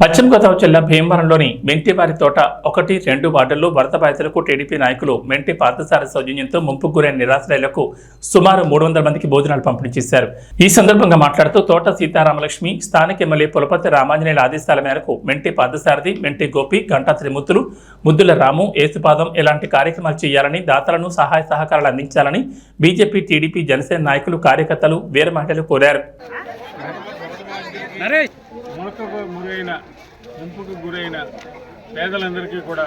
పశ్చిమ గోదావరి జిల్లా భీమవరంలోని మెంటివారి తోట ఒకటి రెండు వార్డుల్లో వరద బాధితులకు టీడీపీ నాయకులు మెంటి పార్థసార సౌజన్యంతో ముంపుకు గురైన నిరాశ్రయులకు సుమారు మూడు వందల మందికి భోజనాలు పంపిణీ చేశారు. ఈ సందర్భంగా మాట్లాడుతూ తోట సీతారామలక్ష్మి స్థానిక ఎమ్మెల్యే పులపతి రామాంజనేయుల ఆదేశాల మేరకు మెంటి పార్థసారథి మెంటి గోపి గంటా త్రిముత్తులు ముద్దుల రాము ఏసుపాదం ఇలాంటి కార్యక్రమాలు చేయాలని దాతలను సహాయ సహకారాలు అందించాలని బీజేపీ టీడీపీ జనసేన నాయకులు కార్యకర్తలు వీర మహిళలు కోరారు. మునకకు గురైన ముంపుకు గురైన పేదలందరికీ కూడా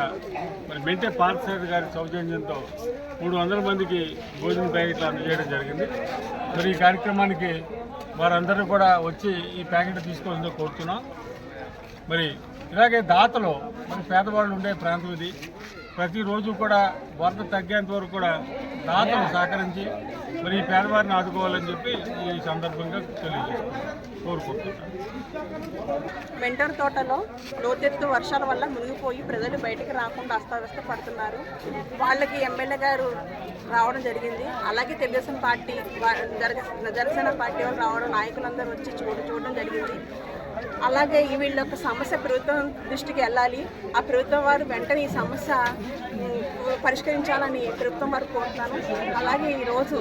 మరి మెంటే పార్థసారథి గారి సౌజన్యంతో మూడు వందల మందికి భోజన ప్యాకెట్లు అందజేయడం జరిగింది. మరి ఈ కార్యక్రమానికి వారందరూ కూడా వచ్చి ఈ ప్యాకెట్ తీసుకోవాలని కోరుతున్నాం. మరి ఇలాగే దాతలు మరి పేదవాళ్ళు ఉండే ప్రాంతం ఇది. ప్రతిరోజు కూడా వరద తగ్గేంత వరకు కూడా దాతలు సహకరించి మరి ఈ పేదవారిని ఆదుకోవాలని చెప్పి ఈ సందర్భంగా తెలియజేస్తున్నాం కోరుకుంటున్నాను. మెంటర్ తోటలో లోతెత్తు వర్షాల వల్ల మునిగిపోయి ప్రజలు బయటికి రాకుండా అస్తవ్యస్త పడుతున్నారు. వాళ్ళకి ఎమ్మెల్యే గారు రావడం జరిగింది. అలాగే తెలుగుదేశం పార్టీ వా- జనసేన పార్టీ వాళ్ళు రావడం నాయకులందరూ వచ్చి చూడ చూడడం జరిగింది. అలాగే వీళ్ళ యొక్క సమస్య ప్రభుత్వం దృష్టికి వెళ్ళాలి. ఆ ప్రభుత్వం వారు వెంటనే ఈ సమస్య పరిష్కరించాలని ప్రభుత్వం వారు కోరుతున్నాను. అలాగే ఈరోజు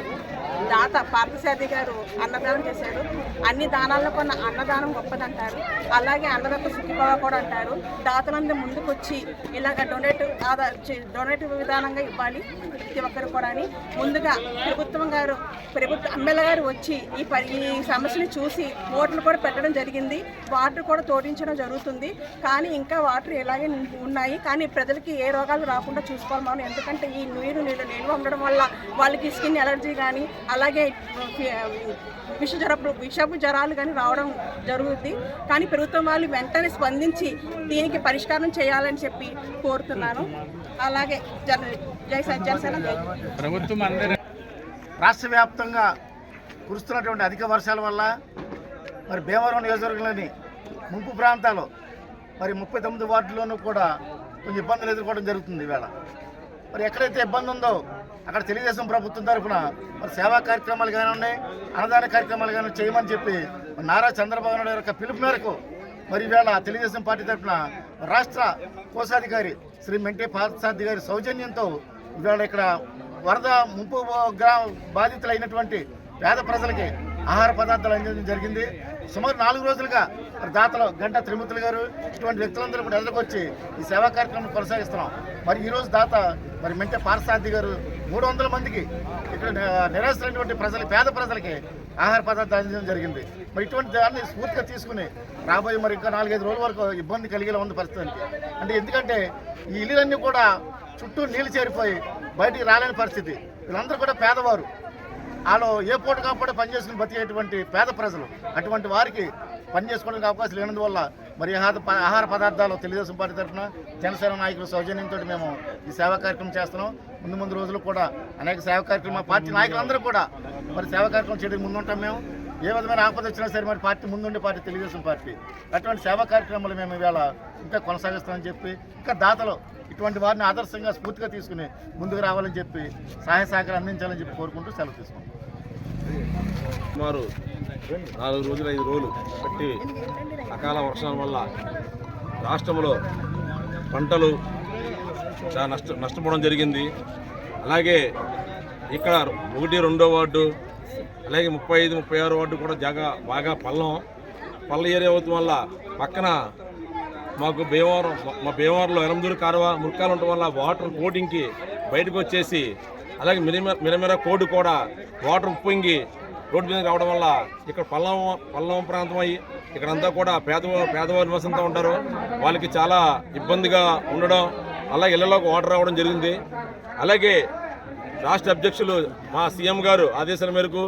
దాత పార్థసారథి గారు అన్నదానం చేశారు. అన్ని దానాల్లో కొన్న అన్నదానం గొప్పదంటారు. అలాగే అన్నదాత సుఖీభావ కూడా అంటారు. దాతలందరూ ముందుకొచ్చి ఇలాగ డొనేట్ ఆదా డొనేట్ విధానంగా ఇవ్వాలి ప్రతి ఒక్కరు కూడా అని ముందుగా ప్రభుత్వం గారు ప్రభుత్వ ఎమ్మెల్యే గారు వచ్చి ఈ పరి ఈ సమస్యను చూసి ఓట్లు కూడా పెట్టడం జరిగింది. వాటర్ కూడా తోడించడం జరుగుతుంది. కానీ ఇంకా వాటర్ ఇలాగే ఉన్నాయి. కానీ ప్రజలకి ఏ రోగాలు రాకుండా చూసుకోవాలి మనం. ఎందుకంటే ఈ నీరు నీళ్ళు నిల్వ ఉండడం వల్ల వాళ్ళకి స్కిన్ ఎలర్జీ కానీ అలాగే విష జ్వరపు విషపు జ్వరాలు కానీ రావడం జరుగుద్ది. కానీ ప్రభుత్వం వాళ్ళు వెంటనే స్పందించి దీనికి పరిష్కారం చేయాలని చెప్పి కోరుతున్నాను. అలాగే జన జై జనసేన ప్రభుత్వం అందరూ రాష్ట్ర వ్యాప్తంగా కురుస్తున్నటువంటి అధిక వర్షాల వల్ల మరి భీమవరం నియోజకవర్గంలోని ముంపు ప్రాంతాలు మరి ముప్పై తొమ్మిది వార్డుల్లోనూ కూడా కొంచెం ఇబ్బందులు ఎదుర్కోవడం జరుగుతుంది ఈవేళ. మరి ఎక్కడైతే ఇబ్బంది ఉందో అక్కడ తెలుగుదేశం ప్రభుత్వం తరఫున మరి సేవా కార్యక్రమాలు కానీ ఉన్నాయి అన్నదాన కార్యక్రమాలు కానీ చేయమని చెప్పి నారా చంద్రబాబు నాయుడు యొక్క పిలుపు మేరకు మరి ఈవేళ తెలుగుదేశం పార్టీ తరఫున రాష్ట్ర కోశాధికారి శ్రీ మెంటే పార్థసారథి గారి సౌజన్యంతో ఇవాళ ఇక్కడ వరద ముంపు గ్రా బాధితులైనటువంటి పేద ప్రజలకి ఆహార పదార్థాలు అందించడం జరిగింది. సుమారు నాలుగు రోజులుగా మరి దాతలు గంట త్రిమూర్తులు గారు ఇటువంటి వ్యక్తులందరూ కూడా ఎదురుకొచ్చి ఈ సేవా కార్యక్రమం కొనసాగిస్తున్నాం. మరి ఈరోజు దాత మరి మెంటే పార్థసారథి గారు మూడు వందల మందికి ఇక్కడ నిరాశ్రైనటువంటి ప్రజలు పేద ప్రజలకి ఆహార పదార్థాలు అందించడం జరిగింది. మరి ఇటువంటి దాన్ని స్ఫూర్తిగా తీసుకుని రాబోయే మరి ఇంకా నాలుగైదు రోజుల వరకు ఇబ్బంది కలిగేలా ఉంది పరిస్థితి. అంటే ఎందుకంటే ఈ ఇల్లులన్నీ కూడా చుట్టూ నీళ్ళు చేరిపోయి బయటికి రాలేని పరిస్థితి. వీళ్ళందరూ కూడా పేదవారు. వాళ్ళు ఏ పూట కాకపోతే పనిచేసుకుని బతికేటువంటి పేద ప్రజలు. అటువంటి వారికి పని చేసుకోవడానికి అవకాశం లేనందువల్ల మరి ఆహార ప- ఆహార పదార్థాలు తెలుగుదేశం పార్టీ తరఫున జనసేన నాయకుల సౌజన్యంతో మేము ఈ సేవా కార్యక్రమం చేస్తున్నాం. ముందు ముందు రోజులు కూడా అనేక సేవా కార్యక్రమం పార్టీ నాయకులందరూ కూడా మరి సేవా కార్యక్రమం చేయడానికి ముందుంటాం మేము. ఏ విధమైన ఆపద వచ్చినా సరే మరి పార్టీ ముందుండే పార్టీ తెలుగుదేశం పార్టీ. అటువంటి సేవా కార్యక్రమాలు మేము ఇవాళ ఇంకా కొనసాగిస్తామని చెప్పి ఇంకా దాతలు ఇటువంటి వారిని ఆదర్శంగా స్ఫూర్తిగా తీసుకుని ముందుకు రావాలని చెప్పి సహాయ సహకారం అందించాలని చెప్పి కోరుకుంటూ సెలవు తీసుకుంటాం సుమారు నాలుగు రోజులు ఐదు రోజులు బట్టి అకాల వర్షాల వల్ల రాష్ట్రంలో పంటలు చాలా నష్ట నష్టపోవడం జరిగింది. అలాగే ఇక్కడ ఒకటి రెండో వార్డు అలాగే ముప్పై ఐదు ముప్పై ఆరు వార్డు కూడా జాగా బాగా పల్లం. పల్ల ఏరియా అవుతాం వల్ల పక్కన మాకు భీమవరం మా భీమవరంలో ఎరందూరు కారవా మురికాలు ఉండటం వల్ల వాటర్ కోటింగ్కి బయటకు వచ్చేసి అలాగే మినిమ మిరమిర కోడు కూడా వాటర్ ఉప్పొంగి రోడ్డు మీద రావడం వల్ల ఇక్కడ పల్లం పల్లం ప్రాంతం అయ్యి ఇక్కడంతా కూడా పేద పేదవారు నివసిస్తూ ఉంటారు. వాళ్ళకి చాలా ఇబ్బందిగా ఉండడం అలాగే ఇళ్ళలోకి వాటర్ రావడం జరిగింది. అలాగే రాష్ట్ర అధ్యక్షులు మా సీఎం గారు ఆదేశాల మేరకు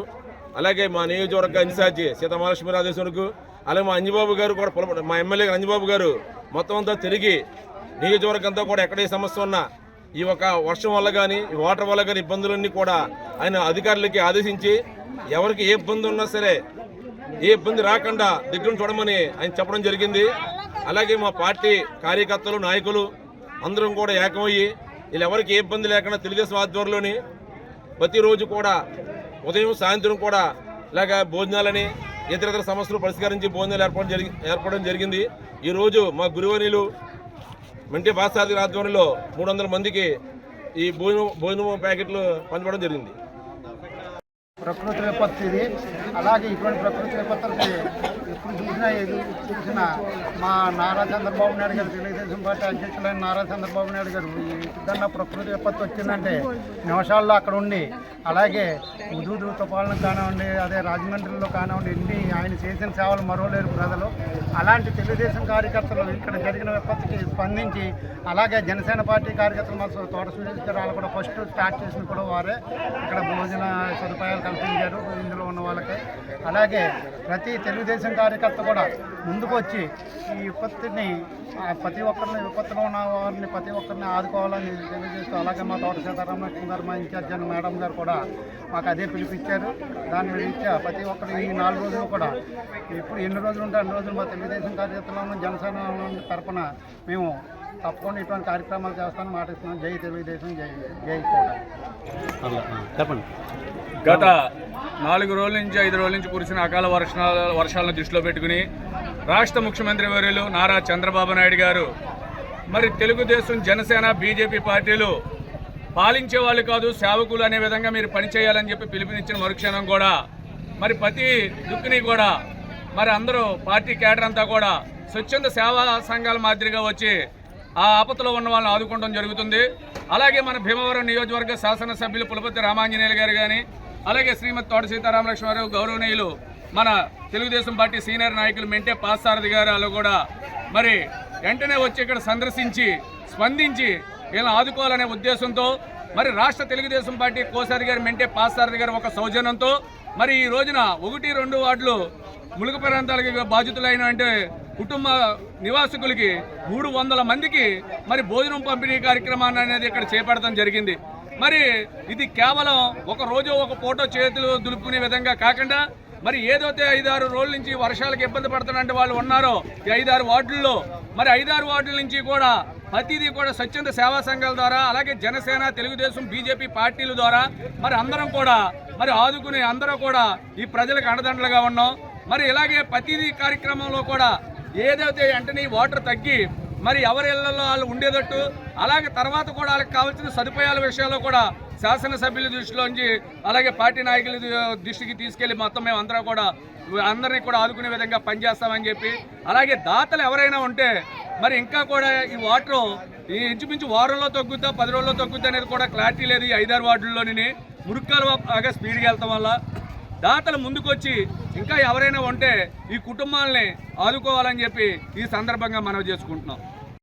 అలాగే మా నియోజకవర్గ ఇన్ఛార్జి సీతామహాలక్ష్మి ఆదేశం మేరకు అలాగే మా అంజబాబు గారు కూడా మా ఎమ్మెల్యే అంజబాబు గారు మొత్తం అంతా తిరిగి నియోజకవర్గం అంతా కూడా ఎక్కడ ఏ సమస్య ఉన్నా ఈ ఒక వర్షం వల్ల కానీ ఈ వాటర్ వల్ల కానీ ఇబ్బందులన్నీ కూడా ఆయన అధికారులకి ఆదేశించి ఎవరికి ఏ ఇబ్బంది ఉన్నా సరే ఏ ఇబ్బంది రాకుండా దగ్గర చూడమని ఆయన చెప్పడం జరిగింది. అలాగే మా పార్టీ కార్యకర్తలు నాయకులు అందరం కూడా ఏకమయ్యి వీళ్ళు ఎవరికి ఏ ఇబ్బంది లేకుండా తెలుగుదేశం ఆధ్వర్యంలోని ప్రతిరోజు కూడా ఉదయం సాయంత్రం కూడా ఇలాగ భోజనాలని ఇతర ఇతర సమస్యలు పరిష్కరించి భోజనాలు ఏర్పడడం జరిగి ఏర్పడడం జరిగింది. ఈరోజు మా గురువనీయులు మెంటి బాసాది ఆధ్వర్యంలో మూడు వందల మందికి ఈ భోజనం భోజనం ప్యాకెట్లు పంచడం జరిగింది. ప్రకృతి విపత్తు ఇది. అలాగే ఇటువంటి ప్రకృతి విపత్తులకి ఎప్పుడు చూసినా ఏది చూసినా మా నారా చంద్రబాబు నాయుడు గారు తెలుగుదేశం పార్టీ అధ్యక్షులైన నారా చంద్రబాబు నాయుడు గారు ఎప్పుడన్నా ప్రకృతి విపత్తు వచ్చిందంటే నిమిషాల్లో అక్కడ ఉండి అలాగే ఉదూదు తుఫాలను కానివ్వండి అదే రాజమండ్రిలో కానివ్వండి ఎన్ని ఆయన చేసిన సేవలు మరోలేరు ప్రజలు. అలాంటి తెలుగుదేశం కార్యకర్తలు ఇక్కడ జరిగిన విపత్తుకి స్పందించి అలాగే జనసేన పార్టీ కార్యకర్తలు మా తోట సురేష్ గారు వాళ్ళు కూడా ఫస్ట్ స్టార్ట్ చేసిన కూడా వారే. ఇక్కడ భోజన సదుపాయాలు కల్పించారు ఇందులో ఉన్న వాళ్ళకి. అలాగే ప్రతి తెలుగుదేశం కార్యకర్త కూడా ముందుకు వచ్చి ఈ విపత్తిని ప్రతి ఒక్కరిని విపత్తులో ఉన్న వారిని ప్రతి ఒక్కరిని ఆదుకోవాలని తెలియజేస్తూ అలాగే మా తోట సీతారామకృష్ణ గారు మా ఇన్ఛార్జ్ అయిన మేడం గారు కూడా మాకు అదే పిలిపించారు దాని రీత్యా ప్రతి ఒక్కరు ఈ నాలుగు రోజులు కూడా ఇప్పుడు ఎన్ని రోజులు ఉంటే అన్ని రోజులు మా తెలుగుదేశం కార్యకర్తలను జనసేన తరపున మేము తప్పకుండా ఇటువంటి కార్యక్రమాలు చేస్తామని మాటిస్తున్నాం జై తెలుగుదేశం జై జై కూడా గత నాలుగు రోజుల నుంచి ఐదు రోజుల నుంచి కురిసిన అకాల వర్షాల వర్షాలను దృష్టిలో పెట్టుకుని రాష్ట్ర ముఖ్యమంత్రి వర్యులు నారా చంద్రబాబు నాయుడు గారు మరి తెలుగుదేశం జనసేన బీజేపీ పార్టీలు పాలించే వాళ్ళు కాదు సేవకులు అనే విధంగా మీరు పనిచేయాలని చెప్పి పిలుపునిచ్చిన మరుక్షణం కూడా మరి ప్రతి దుక్కుని కూడా మరి అందరూ పార్టీ కేడర్ అంతా కూడా స్వచ్ఛంద సేవా సంఘాల మాదిరిగా వచ్చి ఆ ఆపదలో ఉన్న వాళ్ళని ఆదుకోవడం జరుగుతుంది. అలాగే మన భీమవరం నియోజకవర్గ శాసనసభ్యులు పులపతి రామాంజనేయులు గారు కానీ అలాగే శ్రీమతి తోట సీతారామలక్ష్మారావు గౌరవనీయులు మన తెలుగుదేశం పార్టీ సీనియర్ నాయకులు మెంటే పాసారథి గారు కూడా మరి వెంటనే వచ్చి ఇక్కడ సందర్శించి స్పందించి వీళ్ళని ఆదుకోవాలనే ఉద్దేశంతో మరి రాష్ట్ర తెలుగుదేశం పార్టీ కోసారి గారు మెంటే పాసారథి గారు ఒక సౌజన్యంతో మరి ఈ రోజున ఒకటి రెండు వార్డులు ములుగు ప్రాంతాలకి బాధితులైన అంటే కుటుంబ నివాసికులకి మూడు వందల మందికి మరి భోజనం పంపిణీ కార్యక్రమాన్ని అనేది ఇక్కడ చేపడటం జరిగింది. మరి ఇది కేవలం ఒక రోజు ఒక ఫోటో చేతులు దులుపుకునే విధంగా కాకుండా మరి ఏదైతే ఐదారు రోజుల నుంచి వర్షాలకు ఇబ్బంది పడుతున్నట్టు వాళ్ళు ఉన్నారో ఈ ఐదారు వార్డుల్లో మరి ఐదారు వార్డుల నుంచి కూడా ప్రతిదీ కూడా స్వచ్ఛంద సేవా సంఘాల ద్వారా అలాగే జనసేన తెలుగుదేశం బీజేపీ పార్టీల ద్వారా మరి అందరం కూడా మరి ఆదుకుని అందరూ కూడా ఈ ప్రజలకు అండదండలుగా ఉన్నాం. మరి ఇలాగే ప్రతిదీ కార్యక్రమంలో కూడా ఏదైతే వెంటనే వాటర్ తగ్గి మరి ఎవరి ఇళ్ళలో వాళ్ళు ఉండేటట్టు అలాగే తర్వాత కూడా వాళ్ళకి కావాల్సిన సదుపాయాల విషయాల్లో కూడా శాసనసభ్యుల దృష్టిలోంచి అలాగే పార్టీ నాయకుల దృష్టికి తీసుకెళ్ళి మొత్తం మేము అందరం కూడా అందరినీ కూడా ఆదుకునే విధంగా పనిచేస్తామని చెప్పి అలాగే దాతలు ఎవరైనా ఉంటే మరి ఇంకా కూడా ఈ వాటర్ ఈ ఇంచుమించు వారంలో తగ్గుద్దా పది రోజుల్లో తగ్గుద్దా అనేది కూడా క్లారిటీ లేదు ఈ ఐదారు వార్డుల్లోని మురుక్కాలు బాగా స్పీడ్గా వెళ్తాం వల్ల. దాతలు ముందుకొచ్చి ఇంకా ఎవరైనా ఉంటే ఈ కుటుంబాలని ఆదుకోవాలని చెప్పి ఈ సందర్భంగా మనం చేసుకుంటున్నాం.